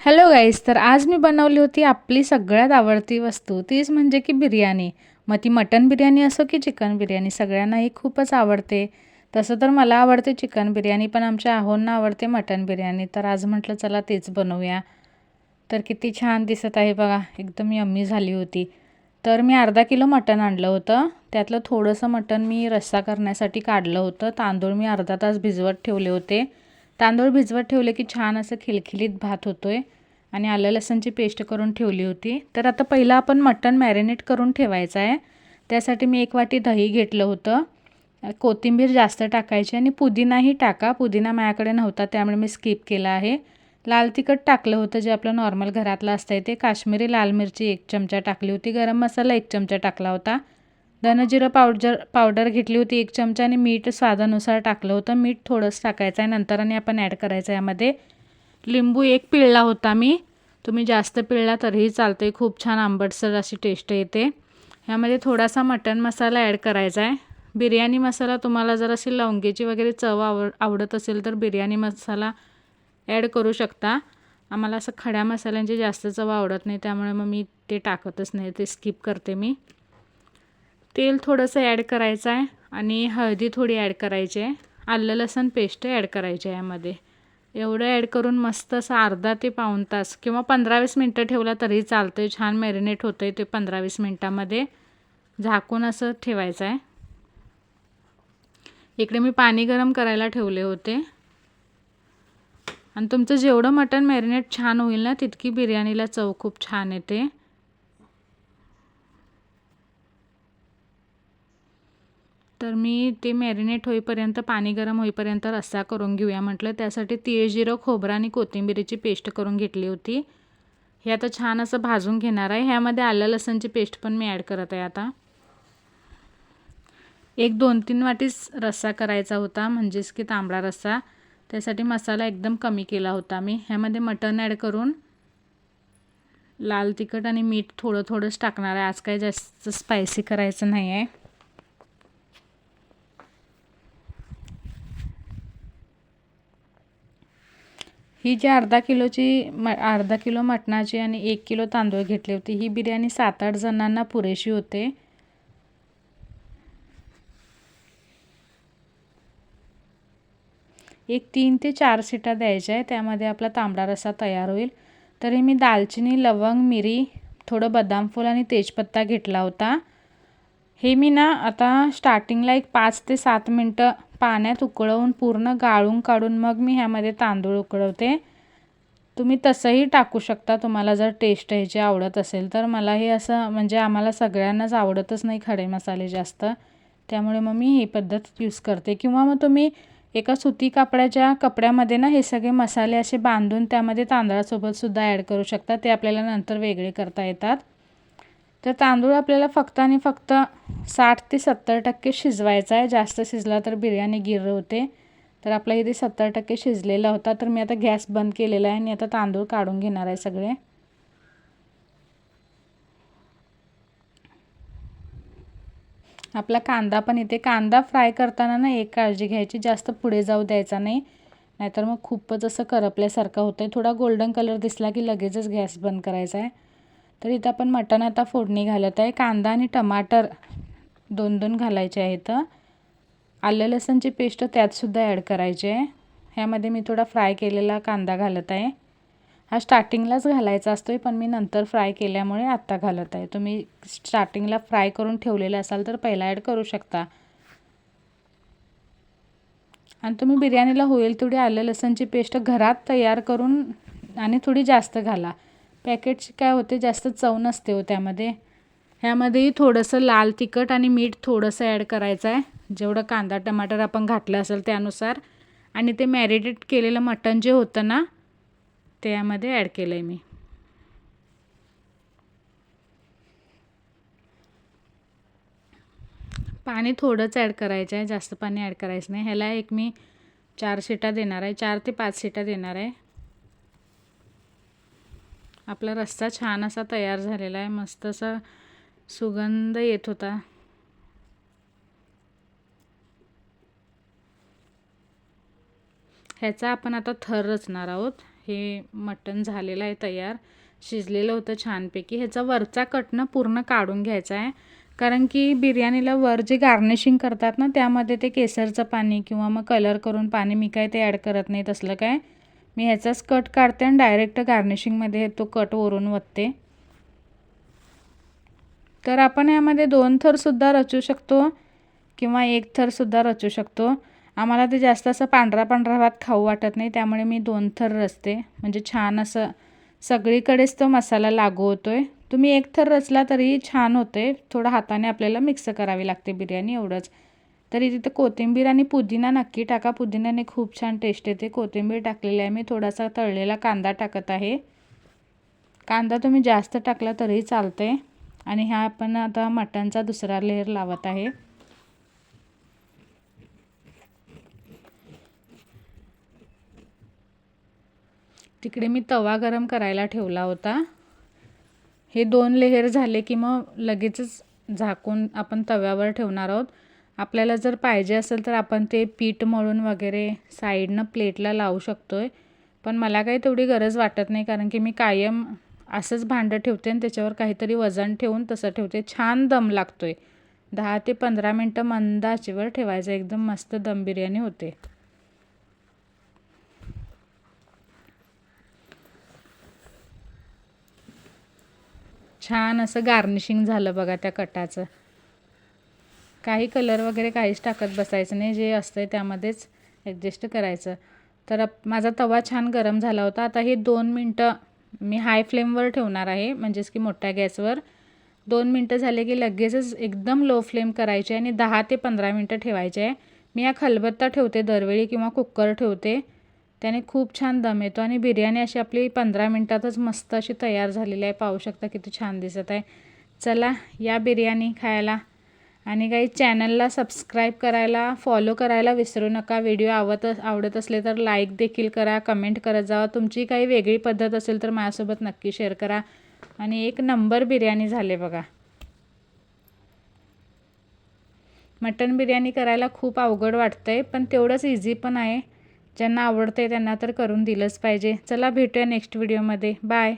Hello guys तर आज मी बनवली होती आपली सगळ्यात आवडती वस्तू. तीच म्हणजे की बिर्याणी. मग ती मटन बिर्याणी असो की चिकन बिर्याणी सगळ्यांनाही खूपच आवडते. तसं तर मला आवडते चिकन बिर्याणी पण आमच्या आहोंना आवडते मटन बिर्याणी. तर आज म्हटलं चला तेच बनवूया. तर किती छान दिसत आहे बघा एकदम यम्मी झाली होती. तर मी अर्धा किलो मटण आणलं होतं. त्यातलं थोडंसं मटण मी रस्सा करण्यासाठी काढलं होतं. तांदूळ मी अर्धा तास भिजवत ठेवले होते. तांदूळ भिजवत ठेवले की छान असं खिलखिलीत भात होतो आहे आणि आलं लसणची पेस्ट करून ठेवली होती. तर आता पहिलं आपण मटण मॅरिनेट करून ठेवायचं आहे. त्यासाठी मी एक वाटी दही घेतलं होतं. कोथिंबीर जास्त टाकायची आणि पुदिनाही टाका. पुदिना माझ्याकडे नव्हता त्यामुळे मी स्किप केला आहे. लाल तिखट टाकलं होतं जे आपलं नॉर्मल घरातलं असतं ते. काश्मीरी लाल मिरची एक चमचा टाकली होती. गरम मसाला एक चमचा टाकला होता. धनजिरं पावडर पावडर घेतली होती. एक चमचा आणि मीठ स्वादानुसार टाकलं होतं. मीठ थोडंसं टाकायचं आहे. नंतर आणि आपण ॲड करायचं आहे यामध्ये. लिंबू एक पिळला होता मी. तुम्ही जास्त पिळला तरीही चालते खूप छान आंबटसर अशी टेस्ट येते. ह्यामध्ये थोडासा मटण मसाला ॲड करायचा आहे. बिर्याणी मसाला तुम्हाला जर अशी लवंगेची वगैरे चव आवड आवडत असेल तर बिर्याणी मसाला ॲड करू शकता. आम्हाला असं खड्या मसाल्यांची जास्त चव आवडत नाही. त्यामुळे मग मी ते टाकतच नाही. ते स्किप करते मी. तेल थोडंसं ॲड करायचं आहे आणि हळदी थोडी ॲड करायची आहे. आलं लसण पेस्ट ॲड करायची आहे यामध्ये. एवढं ॲड करून मस्त असं अर्धा ते पाऊण तास किंवा पंधरा वीस मिनटं ठेवला तरी चालतं आहे छान मॅरिनेट होतं आहे ते पंधरा वीस मिनटामध्ये. झाकून असं ठेवायचं आहे. इकडे मी पाणी गरम करायला ठेवले होते. आणि तुमचं जेवढं मटण मॅरिनेट छान होईल ना तितकी बिर्याणीला चव खूप छान येते. तर मी ते मॅरिनेट होईपर्यंत पाणी गरम होईपर्यंत रस्सा करून घेऊया म्हटलं. त्यासाठी तीळ जिरं खोबरं आणि कोथिंबिरीची पेस्ट करून घेतली होती. हे आता छान असं भाजून घेणार आहे. ह्यामध्ये आलं लसणची पेस्ट पण मी ॲड करत आहे आता. एक दोन तीन वाटीच रस्सा करायचा होता म्हणजेच की तांबडा रस्सा. त्यासाठी मसाला एकदम कमी केला होता मी. ह्यामध्ये मटण ॲड करून लाल तिखट आणि मीठ थोडं थोडंच टाकणार आहे. आज काही जास्त स्पायसी करायचं नाही आहे ही जी अर्धा किलोची म अर्धा किलो मटणाची आणि एक किलो तांदूळ घेतली होती ही बिर्याणी सात आठ जणांना पुरेशी होते. एक तीन ते चार सीटा द्यायच्या आहे त्यामध्ये आपला तांबडा रस्सा तयार होईल. तरी मी दालचिनी लवंग मिरी थोडं बदाम फूल आणि तेजपत्ता घेतला होता. हे मी ना आता स्टार्टिंगला एक पाच ते सात मिनटं पाण्यात उकळवून पूर्ण गाळून काढून मग मी ह्यामध्ये तांदूळ उकळवते. तुम्ही तसंही टाकू शकता तुम्हाला जर टेस्ट ह्याची आवडत असेल तर. मला हे असं म्हणजे आम्हाला सगळ्यांनाच आवडतच नाही खडे मसाले जास्त. त्यामुळे मग मी ही पद्धत यूज करते. किंवा मग तुम्ही एका सुती कापडाच्या कपड्यामध्ये ना हे सगळे मसाले असे बांधून त्यामध्ये तांदळासोबतसुद्धा ॲड करू शकता. ते आपल्याला नंतर वेगळे करता येतात. तर तांदूळ आपल्याला फक्त आणि फक्त साठ ते सत्तर टक्के शिजवायचा आहे. जास्त शिजला तर बिर्याणी गिर होते. तर आपला इथे सत्तर टक्के शिजलेला होता. तर मी आता गॅस बंद केलेला आहे. आणि आता तांदूळ काढून घेणार आहे सगळे. आपला कांदा पण इथे. कांदा फ्राय करताना ना एक काळजी घ्यायची. जास्त पुढे जाऊ द्यायचा नाही. नाहीतर मग खूपच असं करपल्यासारखं होतं आहे थोडा गोल्डन कलर दिसला की लगेचच गॅस बंद करायचा आहे. तर इथं आपण मटण आता फोडणी घालत आहे. कांदा आणि टमाटर दोन दोन घालायचे आहेत. आलं लसणची पेस्ट त्यातसुद्धा ॲड करायची आहे. ह्यामध्ये मी थोडा फ्राय केलेला कांदा घालत आहे. हा स्टार्टिंगलाच घालायचा असतो पण मी नंतर फ्राय केल्यामुळे आत्ता घालत आहे. तुम्ही स्टार्टिंगला फ्राय करून ठेवलेला असाल तर पहिला ॲड करू शकता. आणि तुम्ही बिर्याणीला होईल तेवढी आलं लसणची पेस्ट घरात तयार करून आणि थोडी जास्त घाला. पॅकेटची काय होते जास्त चव नसते हो त्यामध्ये. ह्यामध्येही थोडंसं लाल तिखट आणि मीठ थोडंसं ॲड करायचं आहे. जेवढं कांदा टमाटर आपण घातलं असेल त्यानुसार. आणि ते मॅरिनेट केलेलं मटण जे होतं ना त्यामध्ये ॲड केलं आहे मी. पाणी थोडंच ॲड करायचं आहे जास्त पाणी ॲड करायचं नाही. ह्याला एक मी चार शिटा देणार आहे चार ते पाच शिटा देणार आहे. आपला रस्सा छान असा तयार झालेला आहे. मस्त असा सुगंध येत होता. ह्याचा आपण आता थर रचणार आहोत. हे मटण झालेलं आहे तयार. शिजलेलं होतं छानपैकी. ह्याचा वरचा कटणं पूर्ण काढून घ्यायचा आहे. कारण की बिर्याणीला वर जे गार्निशिंग करतात ना त्यामध्ये ते केसरचं पाणी किंवा मग कलर करून पाणी मी काय ते ॲड करत नाही तसलं काय. मी ह्याचाच कट काढते आणि डायरेक्ट गार्निशिंगमध्ये तो कट वरून वतते. तर आपण यामध्ये दोन थरसुद्धा रचू शकतो किंवा एक थरसुद्धा रचू शकतो. आम्हाला ते जास्त असं पांढरा पांढरा भात खाऊ वाटत नाही त्यामुळे मी दोन थर रचते. म्हणजे छान असं सगळीकडेच तो मसाला लागू होतो आहे तुम्ही एक थर रचला तरी छान होते थोडं हाताने आपल्याला मिक्स करावी लागते बिर्याणी एवढंच. तरी तिथं कोथिंबीर आणि पुदिना नक्की टाका. पुदिन्याने खूप छान टेस्ट येते. कोथिंबीर टाकलेली आहे मी. थोडासा तळलेला कांदा टाकत आहे. कांदा तुम्ही जास्त टाकला तरीही चालते आणि ह्या आपण आता मटणचा दुसरा लेअर लावत आहे. तिकडे मी तवा गरम करायला ठेवला होता. हे दोन लेअर झाले की मग लगेचच झाकून आपण तव्यावर ठेवणार आहोत. आपल्याला जर पाहिजे असेल तर आपण ते पीठ मळून वगैरे साईडनं प्लेटला लावू शकतो आहे पण मला काही तेवढी गरज वाटत नाही कारण की मी कायम असंच भांडं ठेवते आणि त्याच्यावर काहीतरी वजन ठेवून तसं ठेवते. छान दम लागतो आहे दहा ते पंधरा मिनटं मंद आचेवर ठेवायचं. एकदम मस्त दम बिर्याणी होते. छान असं गार्निशिंग झालं बघा त्या कटाचं. काही कलर वगैरे काहीच टाकत बसायचं नाही. जे असतं त्यामध्येच ॲडजस्ट करायचं. तर माझा तवा छान गरम झाला होता. आता हे दोन मिनटं मी हाय फ्लेमवर ठेवणार आहे. म्हणजेच की मोठ्या गॅसवर. दोन मिनटं झाले की लगेचच एकदम लो फ्लेम करायचे आणि दहा ते पंधरा मिनटं ठेवायचे. आहे मी या खलबत्ता ठेवते दरवेळी किंवा कुकर ठेवते. त्याने खूप छान दम येतो आणि बिर्याणी अशी आपली पंधरा मिनटातच मस्त अशी तयार झालेली आहे. पाहू शकता किती छान दिसत आहे. चला या बिर्याणी खायला. आणि काही चॅनलला सबस्क्राईब करायला फॉलो करायला विसरू नका. व्हिडिओ आवत आवडत असले तर लाईक देखील करा कमेंट करत जावा तुमची काही वेगळी पद्धत असेल तर माझ्यासोबत नक्की शेअर करा. आणि एक नंबर बिर्याणी झाले बघा. मटन बिर्याणी करायला खूप अवघड वाटतं आहे पण तेवढंच इझी पण आहे. ज्यांना आवडतं आहे त्यांना तर करून दिलंच पाहिजे. चला भेटूया नेक्स्ट व्हिडिओमध्ये बाय